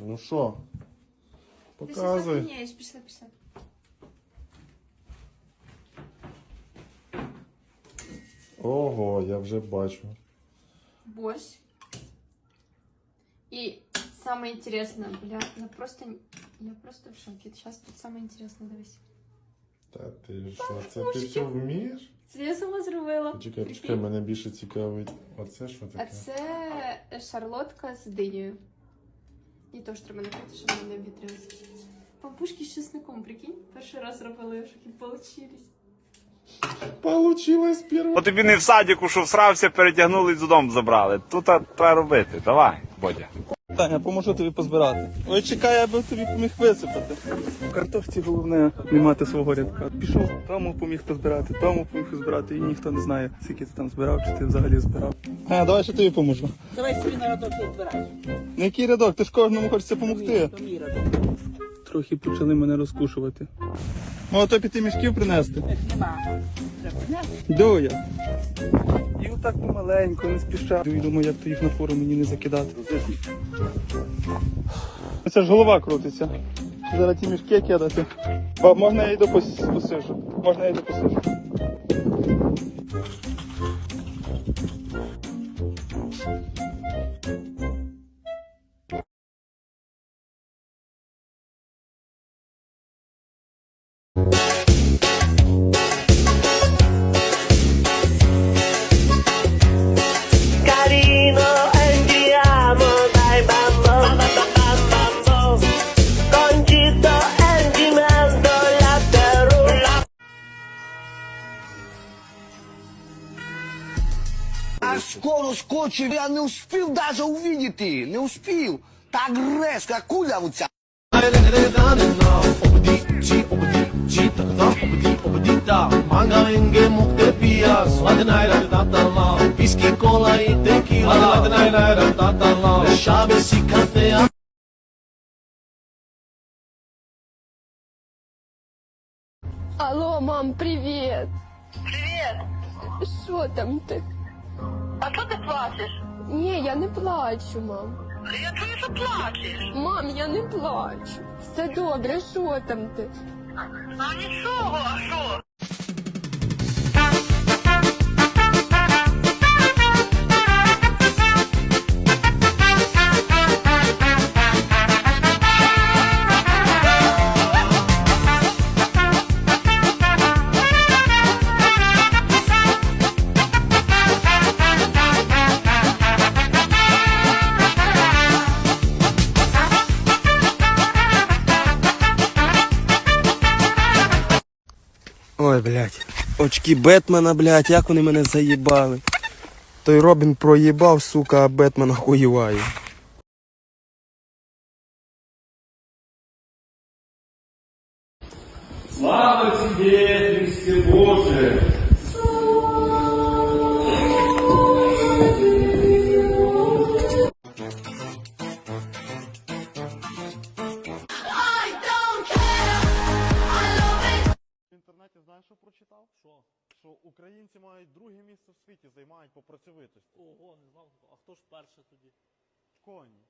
Ну що? Ти Показуй. охренеєш, пішли, пішли. Ого, я вже бачу. Борщ. И самое интересное, бля, я просто, я просто в шоке. Сейчас тут самое интересное, дивись. Та ти що, це ти все вмієш? Це я сама зробила. Чекай, Прикинь. чекай, мене більше цікавить. Оце що А це шарлотка з динею. І теж треба накрити, щоб вони не вітрилися. Пампушки з чесником, прикинь. Перший раз робили, щоб і получились. Получилось перше. Бо тобі не в садіку, що всрався, перетягнули і додому забрали. Тут треба робити. Давай, Бодя. Таня, поможу тобі позбирати. Ой, чекай, я би тобі поміг висипати. В картошці головне не мати свого рядка. Пішов, тому поміг позбирати, тому поміг позбирати, і ніхто не знає, скільки ти там збирав, чи ти взагалі збирав. А, давай ще тобі поможу. Давай собі на радок збирай. На який рядок? Ти ж кожному хочеться допомогти. Мій. Трохи почали мене розкушувати. Ну, а то піти мішків принести. Нема. Треба зняти. Йду я. І помаленько, не спіша. І думаю, як то їх на фору мені не закидати. Це ж голова крутиться. Зараз ті мішки кидати. Ба, можна я йду посижу. Можна я йду посижу. Carino А скоро скочив, я не успів даже увидіти, не успів. Так резко, куля Şabe sikate Алло, мам, привет! Привет! Що там ти? А що ти плачеш? Ні, я не плачу, мам. Я чую, що плачеш. Мам, я не плачу. Все добре, що там ти? А нічого, а що? Ой, блядь. Очки Бетмена, блядь, як вони мене заїбали. Той Робін проїбав, сука, а Бетмен хуєває. Слава тебе, знаєш, що прочитав? Що? Що українці мають друге місце в світі, займають по працьовитості. Ого, не знав. А хто ж перше тоді? Коні.